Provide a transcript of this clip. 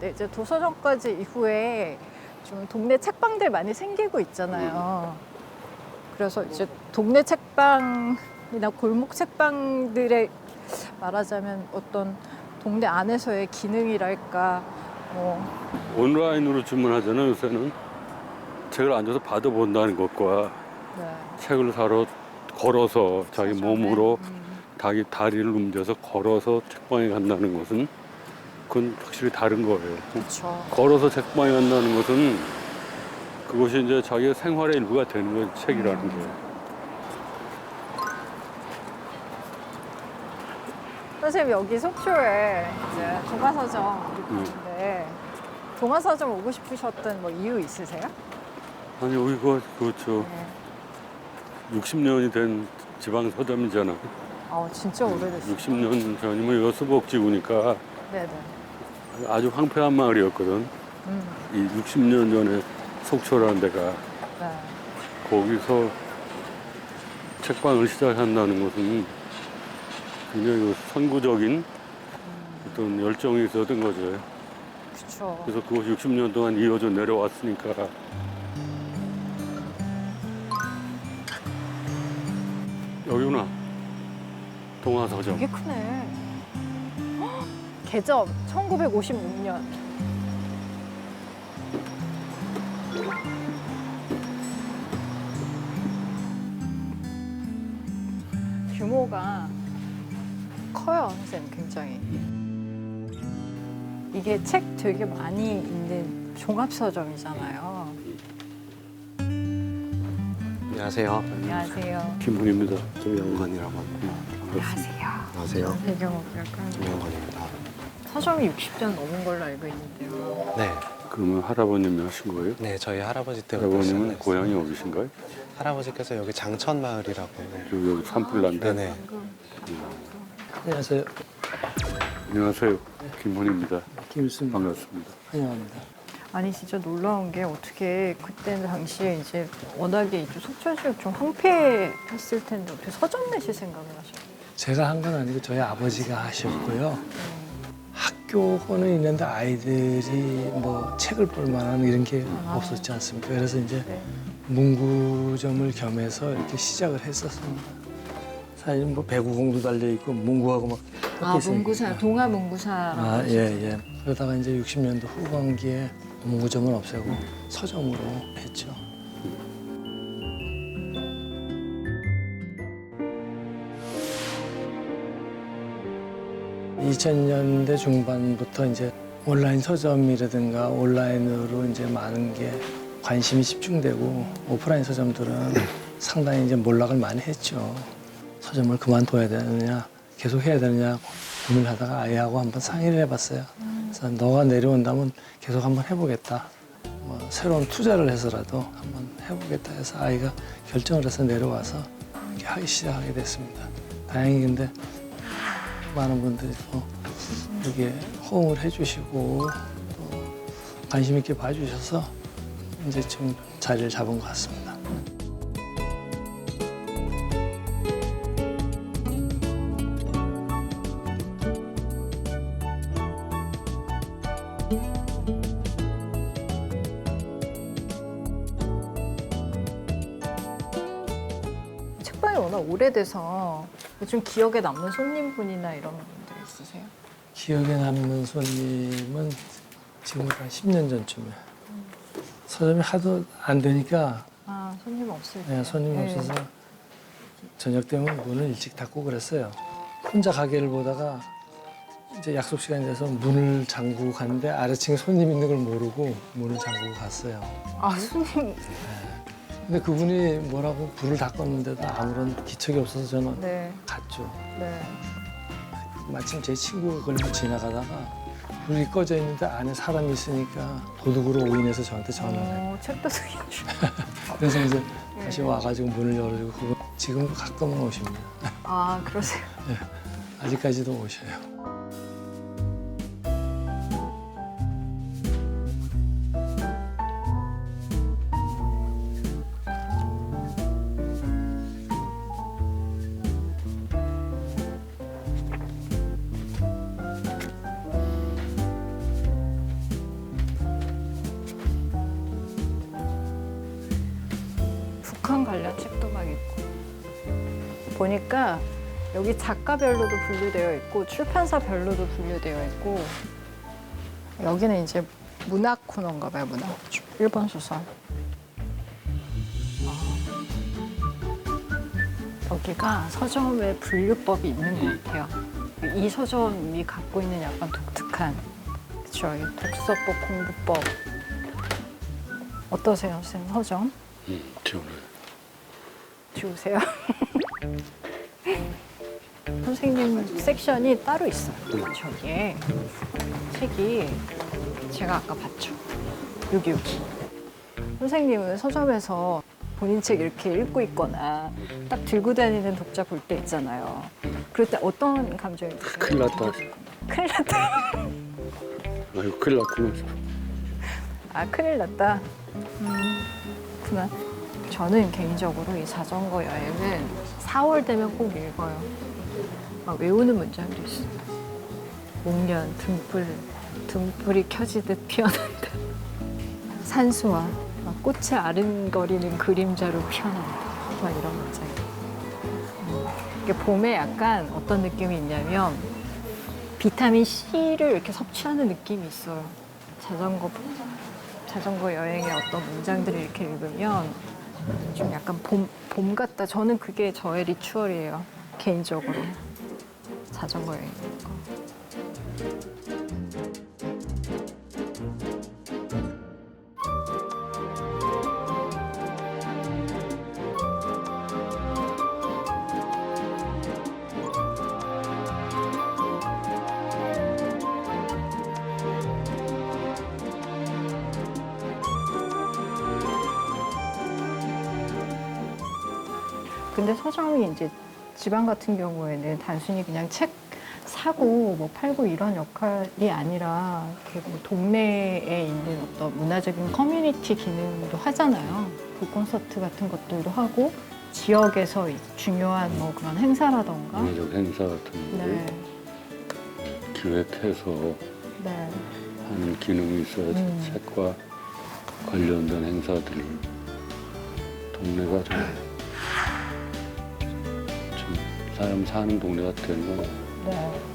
근데 이제 도서정까지 이후에 좀 동네 책방들 많이 생기고 있잖아요. 그래서 이제 동네 책방이나 골목 책방들의 말하자면 어떤 동네 안에서의 기능이랄까 뭐 온라인으로 주문하잖아요 요새는 책을 앉아서 받아본다는 것과 네. 책을 사러 걸어서 자기 몸으로 음, 자기 다리를 움켜서 걸어서 책방에 간다는 것은 그건 확실히 다른 거예요. 그렇죠. 걸어서 책방에 간다는 것은 그것이 이제 자기의 생활의 일부가 되는 거예요. 책이라는 게. 선생님 여기 속초에 이제 동화서점 음. 있는데 동화서점 오고 싶으셨던 뭐 이유 있으세요? 아니 이거 그렇죠. 네. 60년이 된 지방 서점이잖아. 아 진짜 오래됐어요. 60년 전이면 이거 수복지구니까 네네. 아주 황폐한 마을이었거든. 음, 이 60년 전에 속초라는 데가 네. 거기서 책방을 시작한다는 것은 굉장히 그 선구적인 어떤 열정이 있었던 거죠. 그렇죠. 그래서 그것이 60년 동안 이어져 내려왔으니까 여기구나 동화서점 되게 크네. 헉, 개점 1956년. 규모가 커요, 선생님 굉장히. 이게 책 되게 많이 있는 종합서점이잖아요. 안녕하세요. 안녕하세요. 김훈입니다. 조영건이라고 합니다. 안녕하세요. 안녕하세요. 배경 약간 조영건입니다. 서점이 60년 넘은 걸로 알고 있는데요. 네, 그러면 할아버님이 하신 거예요? 네 저희 할아버지 때부터 할아버님은 시작했어요. 고향이 어디신가요? 할아버지께서 여기 장천 마을이라고. 여기, 여기 산불난데 네네. 안녕하세요. 안녕하세요 김훈입니다 김수입니다. 반갑습니다 환영합니다. 아니 진짜 놀라운 게 어떻게 그때 당시에 이제 워낙에 이제 속초 지역 좀 황폐했을 텐데 어떻게 서점 내실 생각을 하셨어요? 제가 한 건 아니고 저희 아버지가 하셨고요. 학교는 있는데 아이들이 뭐 책을 볼 만한 이런 게 아. 없었지 않습니까? 그래서 이제 네. 문구점을 겸해서 이렇게 시작을 했었습니다. 사실 뭐 배구공도 달려 있고 문구하고 막 아 섞여 문구사 있으니까. 동아 문구사. 아, 예, 예. 그러다가 이제 60년도 후반기에 문구점은 없애고 서점으로 했죠. 2000년대 중반부터 이제 온라인 서점이라든가 온라인으로 이제 많은 게 관심이 집중되고 오프라인 서점들은 상당히 이제 몰락을 많이 했죠. 서점을 그만둬야 되느냐, 계속 해야 되느냐 고민하다가 아이하고 한번 상의를 해봤어요. 그래서 너가 내려온다면 계속 한번 해보겠다. 뭐 새로운 투자를 해서라도 한번 해보겠다 해서 아이가 결정을 해서 내려와서 이렇게 하기 시작하게 됐습니다. 다행히 근데 많은 분들이 또 이렇게 호응을 해주시고 또 관심 있게 봐주셔서 이제 좀 자리를 잡은 것 같습니다. 책방이 워낙 오래돼서 좀 기억에 남는 손님분이나 이런 분들 있으세요? 기억에 남는 손님은 지금부터 한 10년 전쯤에 서점이 하도 안 되니까 아 손님 없을 때. 네, 손님이 네. 없어서 저녁 되면 문을 일찍 닫고 그랬어요. 혼자 가게를 보다가 이제 약속 시간이 돼서 문을 잠그고 갔는데 아래층에 손님 있는 걸 모르고 문을 잠그고 갔어요. 아 손님. 근데 그분이 뭐라고 불을 다 껐는데도 아무런 기척이 없어서 저는 네. 갔죠. 네. 마침 제 친구가 걸리고 지나가다가 불이 꺼져 있는데 안에 사람이 있으니까 도둑으로 오인해서 저한테 전화를 해요. 어, 책도둑인 줄. 그래서 이제 네. 다시 와가지고 문을 열어주고 그분 지금도 가끔은 오십니다. 아 그러세요. 아직까지도 오셔요. 서점 관련 책도 막 있고. 보니까 여기 작가별로도 분류되어 있고 출판사별로도 분류되어 있고 여기는 이제 문학 코너인가 봐요 문학. 일본 소설. 아. 여기가 서점의 분류법이 있는 것 같아요. 이 서점이 갖고 있는 약간 독특한 그렇죠 이 독서법 공부법. 어떠세요 선생님 서점? 음, 지원 해. 주세요. 선생님 섹션이 따로 있어요. 저기에 책이 제가 아까 봤죠. 여기 여기. 선생님은 서점에서 본인 책 이렇게 읽고 있거나 딱 들고 다니는 독자 볼 때 있잖아요. 그럴 때 어떤 감정이 드세요? 큰일 났다. 큰일 났다. 아이고 큰일 났구나. 아 큰일 났다. 음, 그렇구나. 저는 개인적으로 이 자전거 여행은 4월 되면 꼭 읽어요. 막 외우는 문장도 있어요. 목련 등불 등불이 켜지듯 피어난다. 산수와 막 꽃이 아른거리는 그림자로 피어난다. 막 이런 문장. 음, 이게 봄에 약간 어떤 느낌이 있냐면 비타민 C를 이렇게 섭취하는 느낌이 있어요. 자전거 자전거 여행의 어떤 문장들을 이렇게 읽으면 좀 약간 봄, 봄 같다. 저는 그게 저의 리추얼이에요. 개인적으로. 자전거 여행. 근데 서점이 이제 지방 같은 경우에는 단순히 그냥 책 사고 뭐 팔고 이런 역할이 아니라 이렇게 뭐 동네에 있는 어떤 문화적인 커뮤니티 기능도 하잖아요. 그 콘서트 같은 것들도 하고 지역에서 중요한 뭐 그런 행사라던가. 문화적 행사 같은 거를 네, 기획해서 네, 하는 기능이 있어야지 음. 책과 관련된 행사들을 동네가 좀, 좀 사람 사는 동네가 되는 건 네.